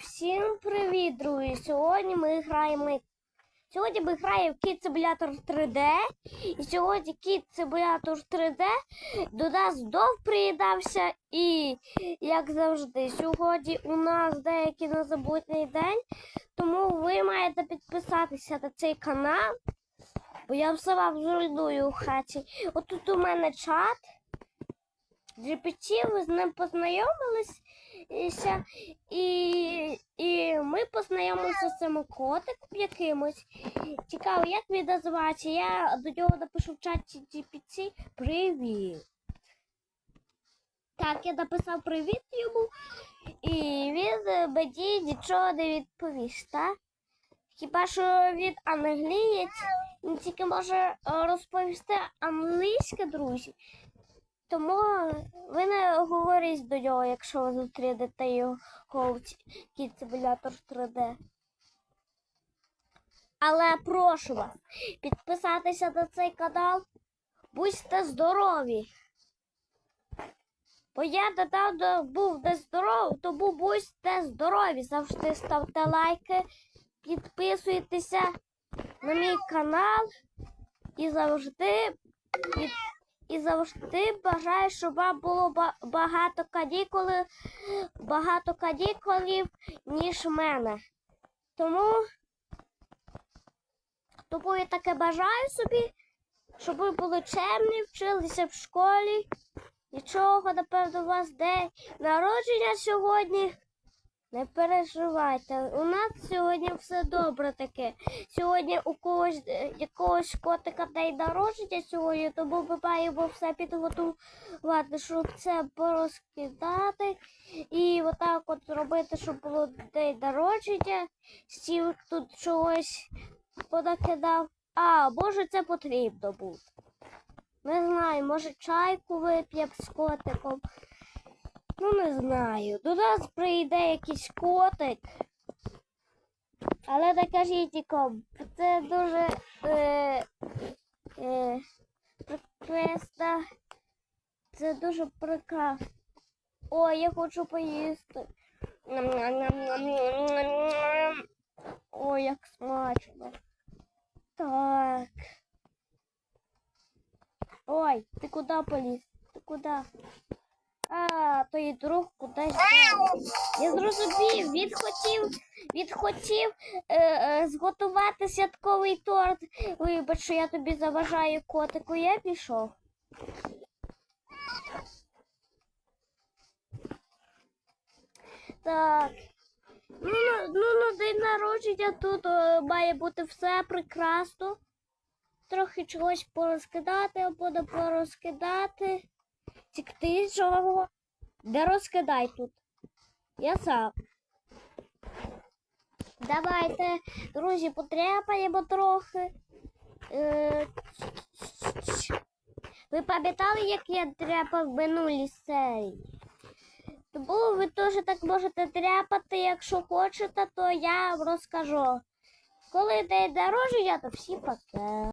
всім привіт, друзі! Сьогодні ми граємо. Сьогодні ми граємо в Kid Simulator 3D. І сьогодні Kid Simulator 3D до нас знов приєднався. І, як завжди, сьогодні у нас деякий незабутній день. Тому ви маєте підписатися на цей канал. Бо я все вам зруйную в хаті. Отут у мене чат. GPT, ви з ним познайомилися. І, і ми познайомилися з цим котиком якимось. Цікаво, як він називається. Я до нього напишу в чаті GPT Привіт. Так, я написав привіт йому, і він е, мені нічого не відповість, так? Хіба що він англієць, він тільки може е, розповісти англійське, друзі. Тому ви не говоріть до нього, якщо ви зустрінете його Kid Simulator 3D. Але прошу вас підписатися на цей канал. Будьте здорові. Бо я недавно був нездоровий, тому будьте здорові. Завжди ставте лайки, підписуйтеся на мій канал і завжди під і завжди бажаю, щоб було багато канікули, багато канікулів, ніж в мене. Тому, тому я таке бажаю собі, щоб ви були чемні, вчилися в школі. Нічого, напевно, у вас день народження сьогодні. Не переживайте, у нас сьогодні все добре таке. Сьогодні у когось е, якогось котика день народження сьогодні, тому ми маємо все підготувати, щоб це порозкидати. І отак от зробити, щоб було день народження. Стів тут чогось понакидав. А, може це потрібно буде. Не знаю, може чайку вип'ємо з котиком. Ну, не знаю. До нас прийде якийсь котик. Але не кажіть нікому. Це дуже е, е, прекрасно. Це дуже прекрасно. Ой, я хочу поїсти. Ой, як смачно. Так. Ой, ти куди поліз? Ти куди? А, той друг кудись. Я зрозумів, він хотів, він хотів е, е, зготувати святковий торт. Вибач, що я тобі заважаю котику, я пішов. Так. Ну, на, ну, на день народження тут е, має бути все прекрасно. Трохи чогось порозкидати або не порозкидати. Тільки ти чого? Не розкидай тут. Я сам. Давайте, друзі, потряпаємо трохи. Е, Ви пам'ятали, як я тряпав в минулій серії? Тому ви теж так можете тряпати, якщо хочете, то я вам розкажу. Коли день народження, то всі пока.